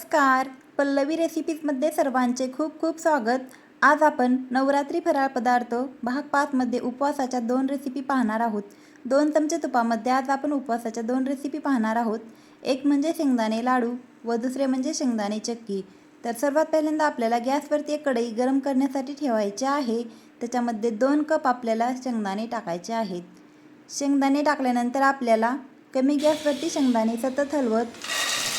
नमस्कार. पल्लवी रेसिपीजमध्ये सर्वांचे खूप खूप स्वागत. आज आपण नवरात्री फराळ पदार्थ भाग पाचमध्ये उपवासाच्या दोन रेसिपी पाहणार आहोत. दोन चमचे तुपामध्ये आज आपण उपवासाच्या दोन रेसिपी पाहणार आहोत. एक म्हणजे शेंगदाणे लाडू व दुसरे म्हणजे शेंगदाणे चक्की. तर सर्वात पहिल्यांदा आपल्याला गॅसवरती एक कढई गरम करण्यासाठी ठेवायची आहे. त्याच्यामध्ये दोन कप आपल्याला शेंगदाणे टाकायचे आहेत. शेंगदाणे टाकल्यानंतर आपल्याला कमी गॅसवरती शेंगदाणे सतत हलवत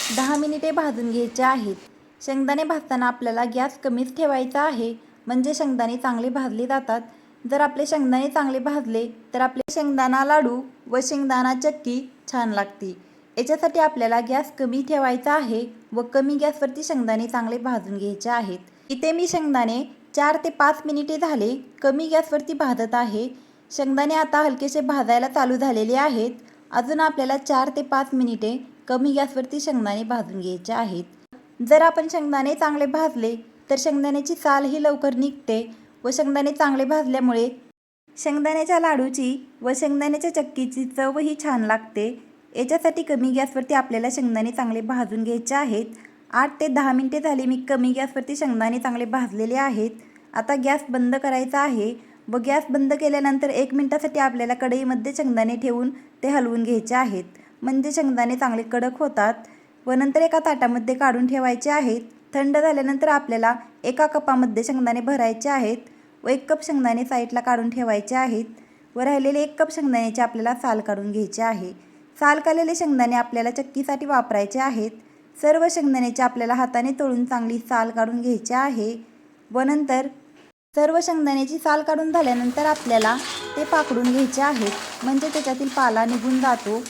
दहा मिनिटे भाजून घ्यायचे आहेत. शेंगदाणे भाजताना आपल्याला गॅस कमीच ठेवायचा आहे. म्हणजे शेंगदाणे चांगले भाजले जातात. जर आपले शेंगदाणे चांगले भाजले तर आपले शेंगदाणा लाडू व शेंगदाणा चक्की छान लागते याच्यासाठी आपल्याला गॅस कमी ठेवायचा आहे व कमी गॅसवरती शेंगदाणे चांगले भाजून घ्यायचे आहेत. इथे मी शेंगदाणे चार ते पाच मिनिटे झाले कमी गॅसवरती भाजत आहे. शेंगदाणे आता हलकेसे भाजायला चालू झालेले आहेत. अजून आपल्याला चार ते पाच मिनिटे कमी गॅसवरती शेंगदाणे भाजून घ्यायचे आहेत. जर आपण शेंगदाणे चांगले भाजले तर शेंगदाण्याची साल ही लवकर निघते व शेंगदाणे चांगले भाजल्यामुळे शेंगदाण्याच्या लाडूची व शेंगदाण्याच्या चक्कीची चव ही छान लागते. याच्यासाठी कमी गॅसवरती आपल्याला शेंगदाणे चांगले भाजून घ्यायचे आहेत. आठ ते दहा मिनटे झाली मी कमी गॅसवरती शेंगदाणे चांगले भाजलेले आहेत. आता गॅस बंद करायचा आहे व गॅस बंद केल्यानंतर एक मिनटासाठी आपल्याला कढईमध्ये शेंगदाणे ठेवून ते हलवून घ्यायचे आहेत. म्हणजे शेंगदाणे चांगले कडक होतात व नंतर एका ताटामध्ये काढून ठेवायचे आहेत. थंड झाल्यानंतर आपल्याला एका कपामध्ये शेंगदाणे भरायचे आहेत व एक कप शेंगदाणे साईडला काढून ठेवायचे आहेत व राहिलेले एक कप शेंगदाण्याचे आपल्याला साल काढून घ्यायचे आहे. साल काढलेले शेंगदाणे आपल्याला चक्कीसाठी वापरायचे आहेत. सर्व शेंगदाण्याचे आपल्याला हाताने तोडून चांगली साल काढून घ्यायची आहे व नंतर सर्व शेंगदाण्याची साल काढून झाल्यानंतर आपल्याला ते पाकडून घ्यायचे आहेत. म्हणजे त्याच्यातील पाला निघून जातो.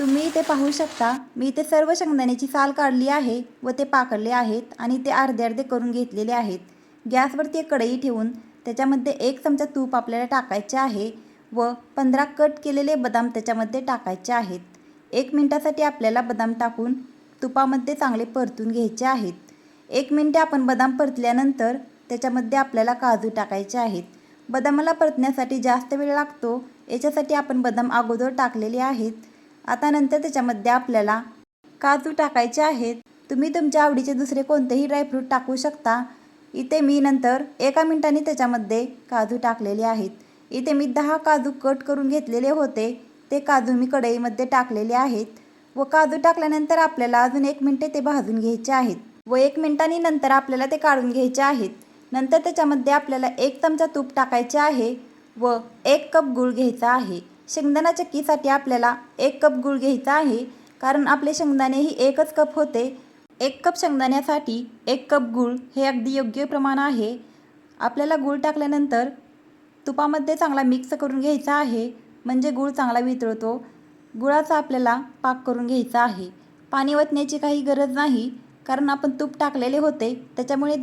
तुम्ही इथे पाहू शकता मी इथे सर्व शेंगदाण्याची साल काढली आहे व ते पाकडले आहेत आणि ते अर्धे अर्धे करून घेतलेले आहेत. गॅसवरती एक कढई ठेवून त्याच्यामध्ये एक चमचा तूप आपल्याला टाकायचे आहे व पंधरा कट केलेले बदाम त्याच्यामध्ये टाकायचे आहेत. एक मिनटासाठी आपल्याला बदाम टाकून तुपामध्ये चांगले परतून घ्यायचे आहेत. एक मिनटे आपण बदाम परतल्यानंतर त्याच्यामध्ये आपल्याला काजू टाकायचे आहेत. बदामाला परतण्यासाठी जास्त वेळ लागतो याच्यासाठी आपण बदाम अगोदर टाकलेले आहेत आता नंतर त्याच्यामध्ये आपल्याला काजू टाकायचे आहेत. तुम्ही तुमच्या आवडीचे दुसरे कोणतेही ड्रायफ्रूट टाकू शकता. इथे मी नंतर एका मिनिटाने त्याच्यामध्ये काजू टाकलेले आहेत. इथे मी दहा काजू कट करून घेतलेले होते. ते काजू मी कढईमध्ये टाकलेले आहेत व काजू टाकल्यानंतर आपल्याला अजून एक मिनटे ते भाजून घ्यायचे आहेत व एक मिनिटांनी नंतर आपल्याला ते काढून घ्यायचे आहेत. नंतर त्याच्यामध्ये आपल्याला एक चमचा तूप टाकायचे आहे व एक कप गूळ घ्यायचा आहे. शेंगदाणा चक्कीसाठी आपल्याला एक कप गूळ घ्यायचा आहे. कारण आपले शेंगदाणे ही एकच कप होते. एक कप शेंगदाण्यासाठी एक कप गूळ हे अगदी योग्य प्रमाण आहे. आपल्याला गूळ टाकल्यानंतर तुपामध्ये चांगला मिक्स करून घ्यायचा आहे. म्हणजे गूळ चांगला वितळतो. गुळाचा आपल्याला पाक करून घ्यायचा आहे. पाणी वतण्याची काही गरज नाही. कारण आपण तूप टाकलेले होते. त्याच्यामुळे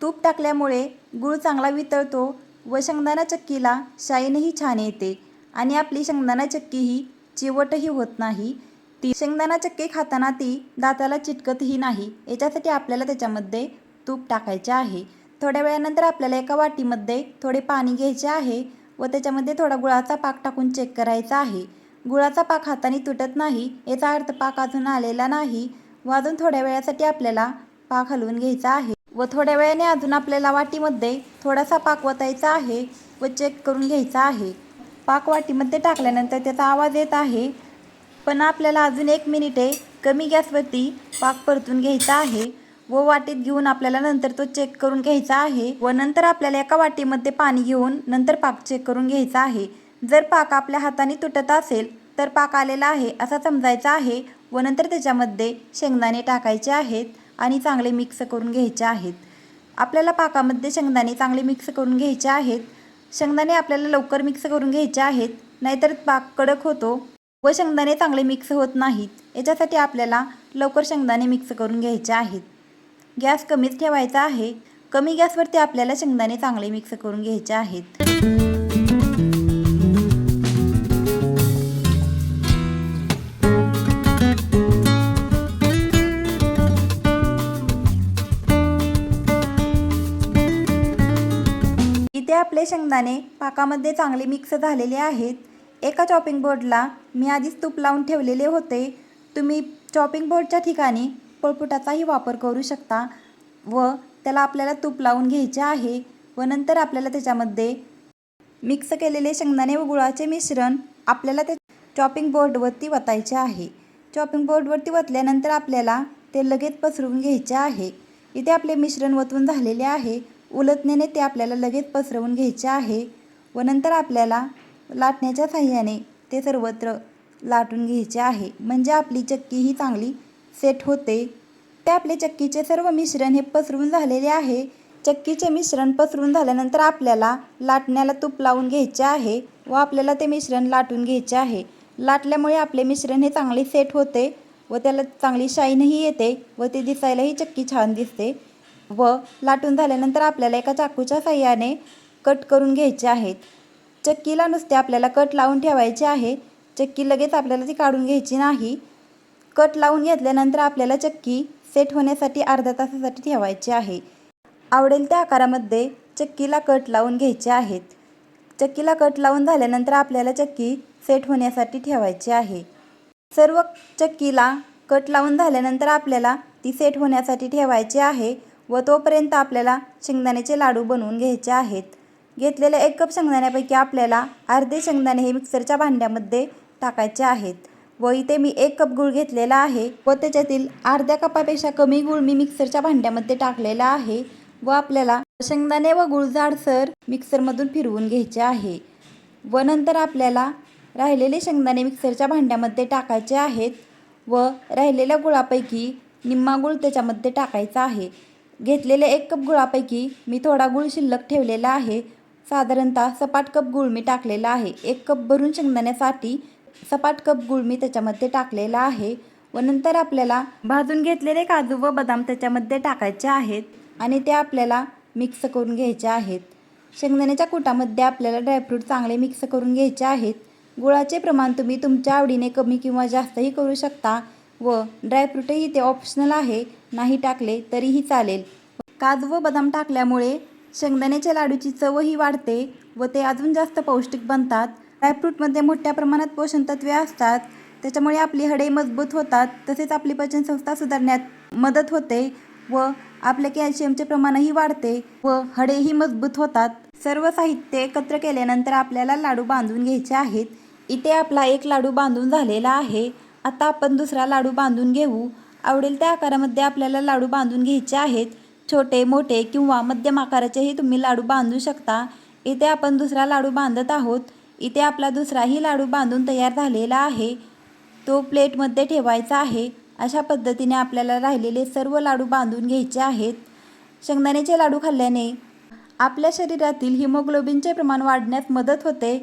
तूप टाकल्यामुळे गूळ चांगला वितळतो व शेंगदाणा चक्कीला शाईनही छान येते. आणि आपली शेंगदाणा चक्की ही चिवटही होत नाही. ती शेंगदाणा चक्की खाताना ती दाताला चिटकतही नाही. याच्यासाठी आपल्याला त्याच्यामध्ये तूप टाकायचे आहे. थोड्या वेळानंतर आपल्याला एका वाटीमध्ये थोडे पाणी घ्यायचे आहे व त्याच्यामध्ये थोडा गुळाचा पाक टाकून चेक करायचा आहे. गुळाचा पाक हाताने तुटत नाही याचा अर्थ पाक अजून आलेला नाही व अजून थोड्या वेळासाठी आपल्याला पाक हलवून घ्यायचा आहे. व थोड्या वेळाने अजून आपल्याला वाटीमध्ये थोडासा पाक वतायचा आहे व चेक करून घ्यायचा आहे. पाक वाटीमध्ये टाकल्यानंतर त्याचा आवाज येत आहे. पण आपल्याला अजून एक मिनिटे कमी गॅसवरती पाक परतून घ्यायचा आहे. व वाटीत घेऊन आपल्याला नंतर तो चेक करून घ्यायचा आहे. व नंतर आपल्याला एका वाटीमध्ये पाणी घेऊन नंतर पाक चेक करून घ्यायचा आहे. जर पाक आपल्या हाताने तुटत असेल तर पाक आलेला आहे असा समजायचा आहे. व नंतर त्याच्यामध्ये शेंगदाणे टाकायचे आहेत आणि चांगले मिक्स करून घ्यायचे आहेत. आपल्याला पाकामध्ये शेंगदाणे चांगले मिक्स करून घ्यायचे आहेत. शेंगदाणे आपल्याला लवकर मिक्स करून घ्यायचे आहेत नाहीतर पाक कडक होतो व शेंगदाणे चांगले मिक्स होत नाहीत. याच्यासाठी आपल्याला लवकर शेंगदाणे मिक्स करून घ्यायचे आहेत. गॅस कमीच ठेवायचा आहे. कमी गॅसवरती आपल्याला शेंगदाणे चांगले मिक्स करून घ्यायचे आहेत. आपले शेंगदाणे पाकामध्ये चांगले मिक्स झालेले आहेत. एका चॉपिंग बोर्डला मी आधीच तूप लावून ठेवलेले होते. तुम्ही चॉपिंग बोर्डच्या ठिकाणी पळपुटाचाही वापर करू शकता व त्याला आपल्याला तूप लावून घ्यायचे आहे व नंतर आपल्याला त्याच्यामध्ये मिक्स केलेले शेंगदाणे व गुळाचे मिश्रण आपल्याला ते चॉपिंग बोर्डवरती वतायचे आहे. चॉपिंग बोर्डवरती वतल्यानंतर आपल्याला ते लगेच पसरवून घ्यायचे आहे. इथे आपले मिश्रण वतून झालेले आहे. उलटण्याने ते आपल्याला लगेच पसरवून घ्यायचे आहे व नंतर आपल्याला लाटण्याच्या साह्याने ते सर्वत्र लाटून घ्यायचे आहे. म्हणजे आपली चक्की ही चांगली सेट होते. ते आपले चक्कीचे सर्व मिश्रण हे पसरून झालेले आहे. चक्कीचे मिश्रण पसरून झाल्यानंतर आपल्याला लाटण्याला तूप लावून घ्यायचे आहे व आपल्याला ते मिश्रण लाटून घ्यायचे आहे. लाटल्यामुळे आपले मिश्रण हे चांगले सेट होते व त्याला चांगली शाईनही येते व ते दिसायलाही चक्की छान दिसते. व लाटून झाल्यानंतर आपल्याला एका चाकूच्या साह्याने कट करून घ्यायचे आहेत. चक्कीला नुसते आपल्याला कट लावून ठेवायचे आहे. चक्की लगेच आपल्याला ती काढून घ्यायची नाही. कट लावून घेतल्यानंतर आपल्याला चक्की सेट होण्यासाठी अर्ध्या तासासाठी ठेवायची आहे. आवडेल त्या आकारामध्ये चक्कीला कट लावून घ्यायचे आहेत. चक्कीला कट लावून झाल्यानंतर आपल्याला चक्की सेट होण्यासाठी ठेवायची आहे. सर्व चक्कीला कट लावून झाल्यानंतर आपल्याला ती सेट होण्यासाठी ठेवायची आहे. व तोपर्यंत आपल्याला शेंगदाण्याचे लाडू बनवून घ्यायचे आहेत. घेतलेल्या एक कप शेंगदाण्यापैकी आपल्याला अर्धे शेंगदाणे हे मिक्सरच्या भांड्यामध्ये टाकायचे आहेत. व इथे मी एक कप गूळ घेतलेला आहे व त्याच्यातील अर्ध्या कपापेक्षा कमी गूळ मी मिक्सरच्या भांड्यामध्ये टाकलेला आहे व आपल्याला शेंगदाणे व गूळ जाडसर मिक्सरमधून फिरवून घ्यायचे आहे. व नंतर आपल्याला राहिलेले शेंगदाणे मिक्सरच्या भांड्यामध्ये टाकायचे आहेत व राहिलेल्या गुळापैकी निम्मा गूळ त्याच्यामध्ये टाकायचा आहे. घेतलेल्या एक कप गुळापैकी मी थोडा गुळ शिल्लक ठेवलेला आहे. साधारणतः सपाट कप गूळ मी टाकलेला आहे. एक कप भरून शेंगदाण्यासाठी सपाट कप गूळ मी त्याच्यामध्ये टाकलेला आहे व नंतर आपल्याला भाजून घेतलेले काजू व बदाम त्याच्यामध्ये टाकायचे आहेत आणि ते आपल्याला मिक्स करून घ्यायचे आहेत. शेंगदाण्याच्या कुटामध्ये आपल्याला ड्रायफ्रूट चांगले मिक्स करून घ्यायचे आहेत. गुळाचे प्रमाण तुम्ही तुमच्या आवडीने कमी किंवा जास्तही करू शकता. व ड्रायफ्रूटही ते ऑप्शनल आहे नाही टाकले तरीही चालेल. काजू व बदाम टाकल्यामुळे शेंगदाण्याच्या लाडूची चवही वाढते व ते अजून जास्त पौष्टिक बनतात. ड्रायफ्रूटमध्ये मोठ्या प्रमाणात पोषण तत्वे असतात त्याच्यामुळे आपली हडे मजबूत होतात तसेच आपली पचनसंस्था सुधारण्यात मदत होते व आपल्या कॅल्शियमचे प्रमाणही वाढते व हडेही मजबूत होतात. सर्व साहित्य एकत्र केल्यानंतर आपल्याला लाडू बांधून घ्यायचे आहेत. इथे आपला एक लाडू बांधून झालेला आहे. आता आपण दुसरा लाडू बांधून घेऊ. आवडेल त्या आकारामध्ये आपल्याला लाडू बांधून घ्यायचे आहेत. छोटे मोठे किंवा मध्यम आकाराचेही तुम्ही लाडू बांधू शकता. इथे आपण दुसरा लाडू बांधत आहोत. इथे आपला दुसराही लाडू बांधून तयार झालेला आहे. तो प्लेटमध्ये ठेवायचा आहे. अशा पद्धतीने आपल्याला राहिलेले सर्व लाडू बांधून घ्यायचे आहेत. शेंगदाण्याचे लाडू खाल्ल्याने आपल्या शरीरातील हिमोग्लोबिनचे प्रमाण वाढण्यास मदत होते.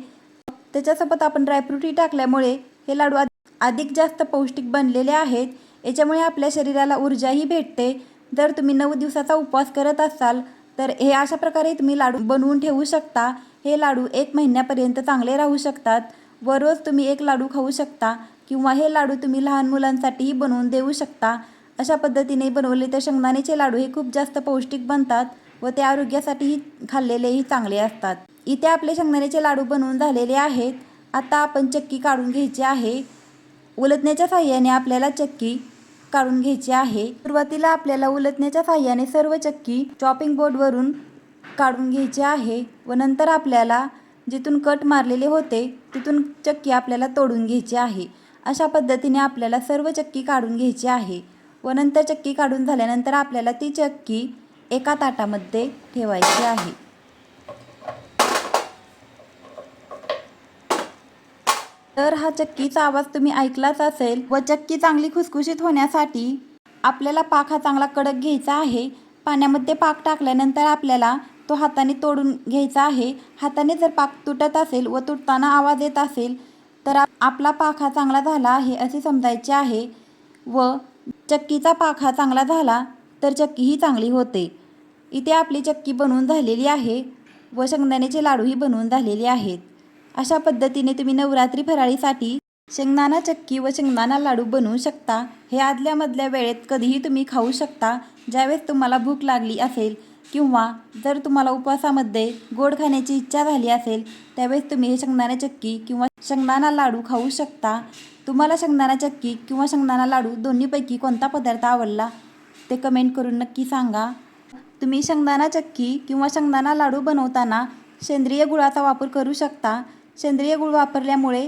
त्याच्यासोबत आपण ड्रायफ्रूटही टाकल्यामुळे हे लाडू अधिक जास्त पौष्टिक बनलेले आहेत याच्यामुळे आपल्या शरीराला ऊर्जाही भेटते. जर तुम्ही नऊ दिवसाचा उपवास करत असाल तर हे अशा प्रकारे तुम्ही लाडू बनवून ठेवू शकता. हे लाडू एक महिन्यापर्यंत चांगले राहू शकतात व रोज तुम्ही एक लाडू खाऊ शकता किंवा हे लाडू तुम्ही लहान मुलांसाठीही बनवून देऊ शकता. अशा पद्धतीने बनवले तर शेंगदाण्याचे लाडू हे खूप जास्त पौष्टिक बनतात व ते आरोग्यासाठीही खाल्लेलेही चांगले असतात. इथे आपले शेंगदाण्याचे लाडू बनवून झालेले आहेत. आता आपण चक्की काढून घ्यायची आहे. उलटण्याच्या साह्याने आपल्याला चक्की काढून घ्यायची आहे. सुरुवातीला आपल्याला उलटण्याच्या साह्याने सर्व चक्की चॉपिंग बोर्डवरून काढून घ्यायची आहे व नंतर आपल्याला जिथून कट मारलेले होते तिथून चक्की आपल्याला तोडून घ्यायची आहे. अशा पद्धतीने आपल्याला सर्व चक्की काढून घ्यायची आहे व नंतर चक्की काढून झाल्यानंतर आपल्याला ती चक्की एका ताटामध्ये ठेवायची आहे. तर हा चक्कीचा आवाज तुम्ही ऐकलाच असेल व चक्की चांगली खुसखुशीत होण्यासाठी आपल्याला पाक हा चांगला कडक घ्यायचा आहे. पाण्यामध्ये पाक टाकल्यानंतर आपल्याला तो हाताने तोडून घ्यायचा आहे. हाताने जर पाक तुटत असेल व तुटताना आवाज येत असेल तर आपला पाक हा चांगला झाला आहे असे समजायचे आहे व चक्कीचा पाक हा चांगला झाला तर चक्की ही चांगली होते. इथे आपली चक्की बनवून झालेली आहे व शेंगदाण्याचे लाडूही बनवून झालेले आहेत. अशा पद्धतीने तुम्ही नवरात्री फराळीसाठी शेंगदाणा चक्की व शेंगदाणा लाडू बनवू शकता. हे आदल्यामधल्या वेळेत कधीही तुम्ही खाऊ शकता. ज्यावेळेस तुम्हाला भूक लागली असेल किंवा जर तुम्हाला उपवासामध्ये गोड खाण्याची इच्छा झाली असेल त्यावेळेस तुम्ही हे शेंगदाणा चक्की किंवा शेंगदाणा लाडू खाऊ शकता. तुम्हाला शेंगदाणा चक्की किंवा शेंगदाणा लाडू दोन्हीपैकी कोणता पदार्थ आवडला ते कमेंट करून नक्की सांगा. तुम्ही शेंगदाणा चक्की किंवा शेंगदाणा लाडू बनवताना सेंद्रिय गुळाचा वापर करू शकता. सेंद्रिय गुळ वापरल्यामुळे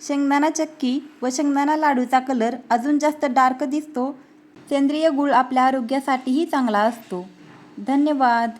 शेंगदाणा चक्की व शेंगदाणा लाडूचा कलर अजून जास्त डार्क दिसतो. सेंद्रिय गुळ आपल्या आरोग्यासाठीही चांगला असतो. धन्यवाद.